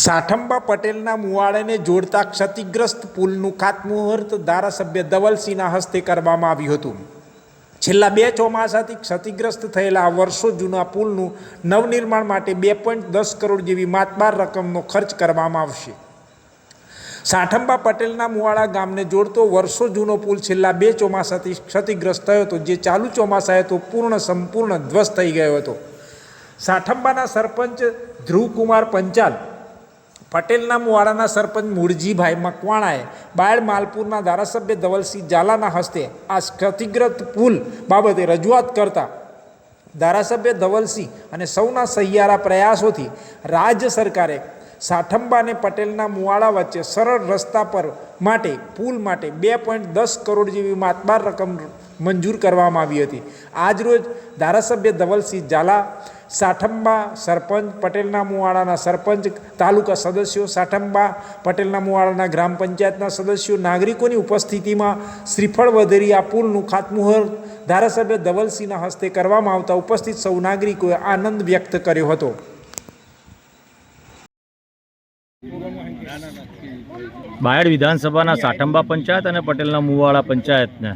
સાઠંબા પટેલના મુવાડાને જોડતા ક્ષતિગ્રસ્ત પુલનું ખાતમુહૂર્ત ધારાસભ્ય ધવલસિંહના હસ્તે કરવામાં આવ્યું હતું. છેલ્લા બે ચોમાસાથી ક્ષતિગ્રસ્ત થયેલા વર્ષો જૂના પુલનું નવનિર્માણ માટે બે પોઈન્ટ દસ કરોડ જેવી માતબાર રકમનો ખર્ચ કરવામાં આવશે. સાઠંબા પટેલના મુવાડા ગામને જોડતો વર્ષો જૂનો પુલ છેલ્લા બે ચોમાસાથી ક્ષતિગ્રસ્ત થયો હતો, જે ચાલુ ચોમાસાએ તો પૂર્ણ સંપૂર્ણ ધ્વસ્ત થઈ ગયો હતો. સાઠંબાના સરપંચ ધ્રુવકુમાર પંચાલ પટેલના મુવાડાના સરપંચ મૂળજીભાઈ મકવાણાએ બાયડ માલપુરના ધારાસભ્ય ધવલસિંહ ઝાલાના હસ્તે આ ક્ષતિગ્રસ્ત પુલ બાબતે રજૂઆત કરતા ધારાસભ્ય ધવલસિંહ અને સૌના સહિયારા પ્રયાસોથી રાજ્ય સરકારે સાઠંબા અને પટેલના મુવાડા વચ્ચે સરળ રસ્તા પર માટે, પુલ માટે બે પોઈન્ટ દસ કરોડ જેવી માતબાર રકમ મંજૂર કરવામાં આવી હતી. આજરોજ ધારાસભ્ય ધવલસિંહ ઝાલા, સાઠંબા સરપંચ પટેલના મુવાડાના સરપંચ, તાલુકા સદસ્યો સાઠંબા પટેલના મુવાડાના ગ્રામ પંચાયતના સદસ્યો, નાગરિકોની ઉપસ્થિતિમાં શ્રીફળ વધેરી આ પુલનું ખાતમુહૂર્ત ધારાસભ્ય ધવલસિંહના હસ્તે કરવામાં આવતા ઉપસ્થિત સૌ નાગરિકોએ આનંદ વ્યક્ત કર્યો હતો. બાયડ વિધાનસભાના સાઠંબા પંચાયત અને પટેલના મુવાડા પંચાયતને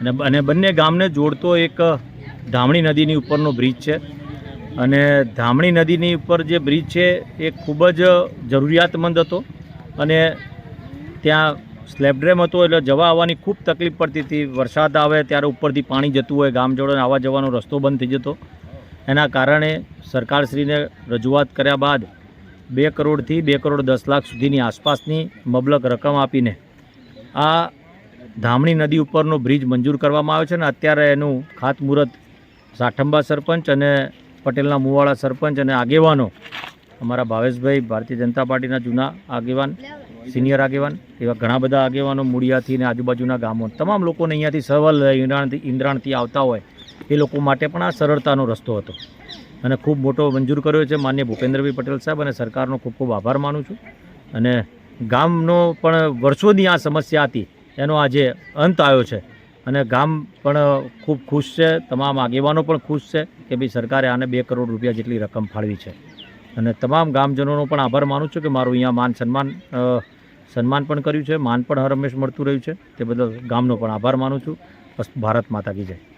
અને અને બંને ગામને જોડતો એક ધામણી નદીની ઉપરનો બ્રિજ છે. અને ધામણી નદીની ઉપર જે બ્રિજ છે, એ ખૂબ જ જરૂરિયાતમંદ હતો. અને ત્યાં સ્લેબ ડ્રેમ હતો, એટલે જવા આવવાની ખૂબ તકલીફ પડતી હતી. વરસાદ આવે ત્યારે ઉપરથી પાણી જતું હોય, ગામ જોડે આવવા જવાનો રસ્તો બંધ થઈ જતો. એના કારણે સરકારશ્રીને રજૂઆત કર્યા બાદ બે કરોડથી બે કરોડ દસ લાખ સુધીની આસપાસની મબલક રકમ આપીને આ ધામણી નદી ઉપરનો બ્રિજ મંજૂર કરવામાં આવ્યો છે અને અત્યારે એનું ખાતમુહૂર્ત સાઠંબા સરપંચ અને પટેલના મુવાડા સરપંચ અને આગેવાનો અમારા ભાવેશભાઈ, ભારતીય જનતા પાર્ટીના જૂના આગેવાન, સિનિયર આગેવાન એવા ઘણા બધા આગેવાનો મૂળિયાથી અને આજુબાજુના ગામો, તમામ લોકોને અહીંયાથી સવલ ઈંદ્રાણથી ઈંદ્રાણથી આવતા હોય એ લોકો માટે પણ આ સરળતાનો રસ્તો હતો. અને ખૂબ મોટો મંજૂર કર્યો છે. માન્ય ભૂપેન્દ્રભાઈ પટેલ સાહેબ અને સરકારનો ખૂબ ખૂબ આભાર માનું છું. અને ગામનો પણ વર્ષોની આ સમસ્યા હતી એનો આજે અંત આવ્યો છે. અને ગામ પણ ખૂબ ખુશ છે, તમામ આગેવાનો પણ ખુશ છે કે ભાઈ સરકારે આને બે કરોડ રૂપિયા જેટલી રકમ ફાળવી છે. અને તમામ ગામજનોનો પણ આભાર માનું છું કે મારું અહીંયા માન સન્માન સન્માન પણ કર્યું છે, માન પણ હર હંમેશ મળતું રહ્યું છે. તે બદલ ગામનો પણ આભાર માનું છું. બસ ભારત માતા કી જય.